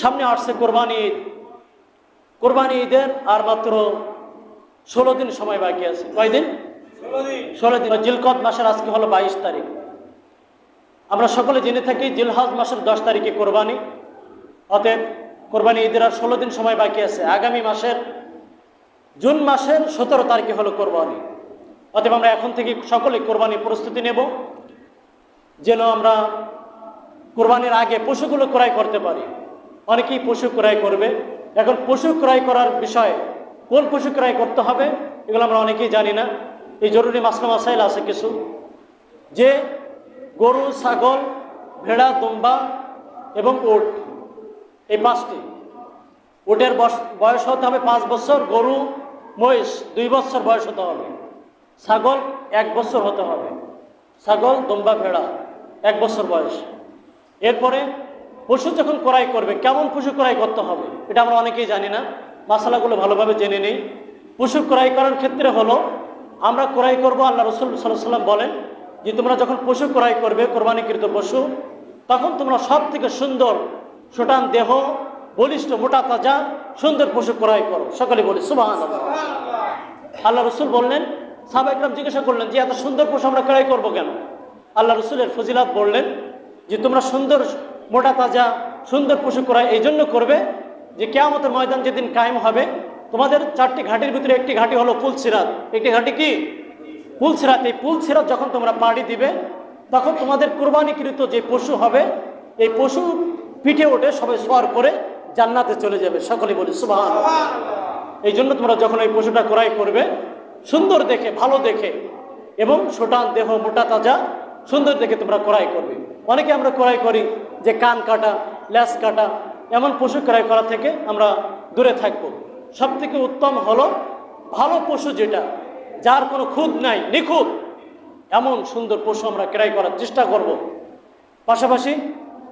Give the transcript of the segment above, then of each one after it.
সামনে আসছে কোরবানি ঈদ। কোরবানি ঈদের আর মাত্র ষোলো দিন সময় বাকি আছে। কয়দিন ষোলো দিন। জিলকদ মাসের আজকে হলো বাইশ তারিখ। আমরা সকলে জেনে থাকি জিলহজ মাসের দশ তারিখে কোরবানি। অতএব কোরবানি ঈদের আর ষোলো দিন সময় বাকি আছে। আগামী মাসের জুন মাসের সতেরো তারিখে হলো কোরবানি। অতএব আমরা এখন থেকে সকলে কোরবানির প্রস্তুতি নেব। যেন আমরা কোরবানির আগে পশুগুলো ক্রয় করতে পারি। অনেকেই পশু ক্রয় করবে। এখন পশু ক্রয় করার বিষয়ে কোন পশু ক্রয় করতে হবে, এগুলো আমরা অনেকেই জানি না। এই জরুরি মাসলা মাসাইল আছে কিছু। যে গরু, ছাগল, ভেড়া, দুম্বা এবং উট, এই পাঁচটি। উটের বয়স হতে হবে পাঁচ বছর, গরু, মহিষ দুই বছর বয়স হতে হবে। ছাগল এক বছর হতে হবে। ছাগল, দুম্বা, ভেড়া এক বছর বয়স। এরপরে পশু যখন ক্রয় করবে, কেমন পশু ক্রয় করতে হবে, এটা আমরা অনেকেই জানি না মশালাগুলো ভালোভাবে জেনে নেই। পশু ক্রয় করার ক্ষেত্রে হলো, আমরা ক্রয় করব, আল্লাহ রসুল সাল্লাহ সাল্লাম বলেন যে, তোমরা যখন পশু ক্রয় করবে, কোরবানিকৃত পশু, তখন তোমরা সব থেকে সুন্দর সুটান দেহ, বলিষ্ঠ মোটা তাজা, সুন্দর পশু ক্রয় করো। সকলে বলি সুবাহ আল্লাহ রসুল বললেন সাহাবা ইকরাম জিজ্ঞাসা করলেন যে, এত সুন্দর পশু আমরা ক্রয় করব কেন? আল্লাহ রসুলের ফজিলাত বললেন যে তোমরা সুন্দর মোটা তাজা, সুন্দর পশু ক্রয় এই জন্য করবে যে কেয়ামতের ময়দান যেদিন কায়েম হবে, তোমাদের চারটি ঘাটির ভিতরে একটি ঘাটি হলো পুলসিরাত একটি ঘাটি কি? পুলসিরাত এই পুলসিরাত যখন তোমরা পাড়ি দিবে, তখন তোমাদের কোরবানিকৃত যে পশু হবে, এই পশু পিঠে ওঠে সবাই সোয়ার করে জান্নাতে চলে যাবে। সকলে বলি সুবাহ এই জন্য তোমরা যখন এই পশুটা ক্রয় করবে, সুন্দর দেখে, ভালো দেখে, এবং সোটান দেহ মোটা তাজা সুন্দর দেখে তোমরা ক্রয় করবে। অনেকে আমরা ক্রয় করি যে কান কাটা, ল্যাস কাটা, এমন পশু ক্রয় করা থেকে আমরা দূরে থাকব। সব থেকে উত্তম হলো ভালো পশু যেটা, যার কোনো খুদ নাই, নিখুঁত, এমন সুন্দর পশু আমরা ক্রয় করার চেষ্টা করব। পাশাপাশি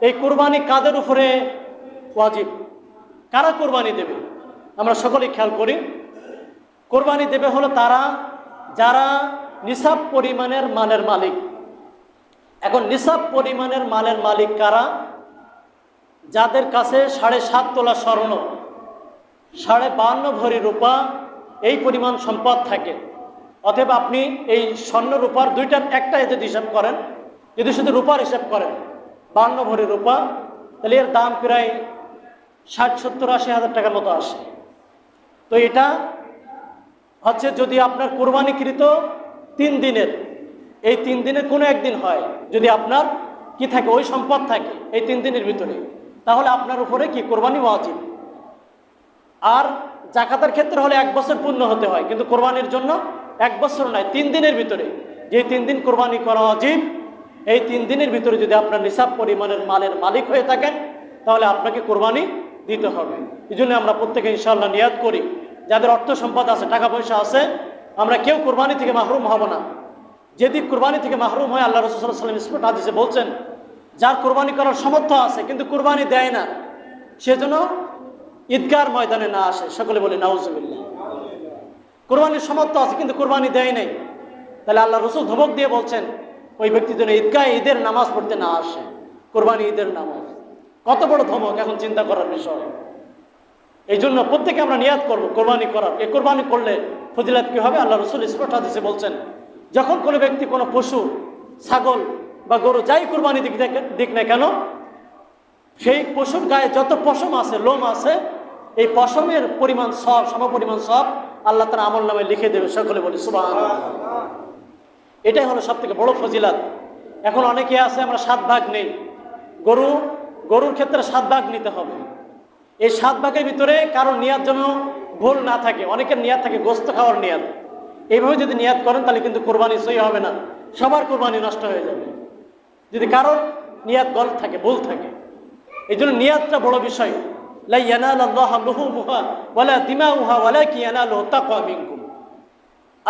এই কোরবানি কাদের উপরে ওয়াজিব? কারা কোরবানি দেবে? আমরা সকলেই খেয়াল করি, কোরবানি দেবে হলো তারা, যারা নিসাব পরিমাণের মানের মালিক। এখন নিসাব পরিমাণের মালের মালিক কারা? যাদের কাছে সাড়ে সাত তোলা স্বর্ণ, সাড়ে বান্ন ভরি রূপা এই পরিমাণ সম্পদ থাকে। অতএব আপনি এই স্বর্ণ রূপার দুইটার একটা যদি হিসাব করেন, যদি শুধু রূপার হিসাব করেন, বান্ন ভরি রূপা, তাহলে এর দাম প্রায় ষাট, সত্তর, আশি হাজার টাকার মতো আসে। তো এটা হচ্ছে যদি আপনার কোরবানিকৃত তিন দিনের এই তিন দিনের কোনো একদিন হয় যদি আপনার কি থাকে, ওই সম্পদ থাকে এই তিন দিনের ভিতরে, তাহলে আপনার উপরে কি? কোরবানি ওয়াজিব। আর জাকাতের ক্ষেত্রে হলে এক বছর পূর্ণ হতে হয়, কিন্তু কোরবানির জন্য এক বছর নয়, তিন দিনের ভিতরে। যে তিন দিন কোরবানি করা অজিব এই তিন দিনের ভিতরে যদি আপনার নিসাব পরিমাণের মালের মালিক হয়ে থাকেন, তাহলে আপনাকে কোরবানি দিতে হবে। এই জন্য আমরা প্রত্যেকে ইনশাল্লাহ নিয়াদ করি। যাদের অর্থ সম্পদ আছে, টাকা পয়সা আছে, আমরা কেউ কোরবানি থেকে মাহরুম হব না। যদি কোরবানি থেকে মাহরুম হয়, আল্লাহ রসুল সাল্লাম হাদিসে বলছেন, যার কোরবানি করার সামর্থ্য আছে, কিন্তু কোরবানি দেয় না, সেজন্য ঈদগার ময়দানে না আসে। সকলে বলে, নাউজুবিল্লাহ। কোরবানির সামর্থ্য আছে, কিন্তু কোরবানি দেয় নাই। তাহলে আল্লাহ রসুল ধমক দিয়ে বলছেন, ওই ব্যক্তি যেন ঈদগাহ ঈদের নামাজ পড়তে না আসে। কোরবানি ঈদের নামাজ। কত বড় ধমক, এখন চিন্তা করার বিষয়। এই জন্য প্রত্যেকে আমরা নিয়াদ করব, কোরবানি করার। এই কোরবানি করলে ফজিলাত কি হবে? আল্লাহ রসুল স্পষ্ট হাদিসে বলছেন যখন কোনো ব্যক্তি, কোনো পশু, ছাগল বা গরু যাই কোরবানি দিক দিক না কেন, সেই পশুর গায়ে যত পশম আছে, লোম আছে, এই পশমের পরিমাণ সব সম পরিমাণ সব আল্লাহ তার আমল নামে লিখে দেবে। সকলে বলি সুবাহ এটাই হলো সব থেকে বড় ফজিলাত। এখন অনেকে আছে, আমরা সাত ভাগ নেই। গরু, গরুর ক্ষেত্রে সাত ভাগ নিতে হবে। এই সাত ভাগের ভিতরে কারও নিয়াত যেন ভুল না থাকে। অনেকের নিয়াত থাকে, গোস্ত খাওয়ার নিয়াত। এইভাবে যদি নিয়াত করেন, তাহলে কিন্তু কোরবানি সই হবে না। সবার কোরবানি নষ্ট হয়ে যাবে। যদি কারোর নিয়াত গল থাকে, ভুল থাকে, এই জন্য নিয়াতটা বড় বিষয়।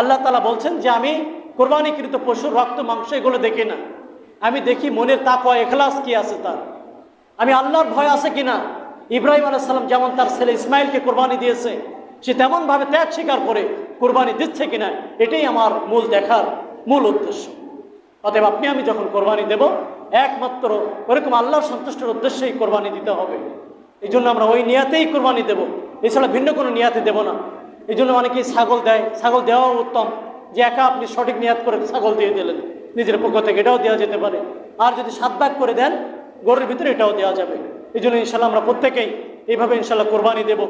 আল্লাহ তালা বলছেন যে, আমি কোরবানিকৃত পশুর রক্ত, মাংস এগুলো দেখি না। আমি দেখি মনের তাকওয়া, এখলাস কি আছে তার? আমি আল্লাহর ভয় আছে কিনা ইব্রাহিম আলাইসাল্লাম যেমন তার ছেলে ইসমাইলকে কোরবানি দিয়েছে, সে তেমনভাবে ত্যাগ স্বীকার করে। কোরবানি দিচ্ছে কিনা, এটাই আমার মূল দেখার মূল উদ্দেশ্য। অতএব আপনি, আমি যখন কোরবানি দেব, একমাত্র ওরকম আল্লাহর সন্তুষ্টের উদ্দেশ্যেই কোরবানি দিতে হবে। এই জন্য আমরা ওই নিয়াতেই কোরবানি দেব। এছাড়া ভিন্ন কোনো নিয়াতে দেব না। এই জন্য অনেকেই ছাগল দেয়। ছাগল দেওয়াও উত্তম। যে একা আপনি সঠিক নিয়াত করে ছাগল দিয়ে দিলেন, নিজের পক্ষ থেকে এটাও দেওয়া যেতে পারে। আর যদি সাত ভাগ করে দেন, গরুর ভিতরে এটাও দেওয়া যাবে। এই জন্য ইনশাল্লাহ আমরা প্রত্যেকেই এইভাবে ইনশাল্লাহ কোরবানি দেবো।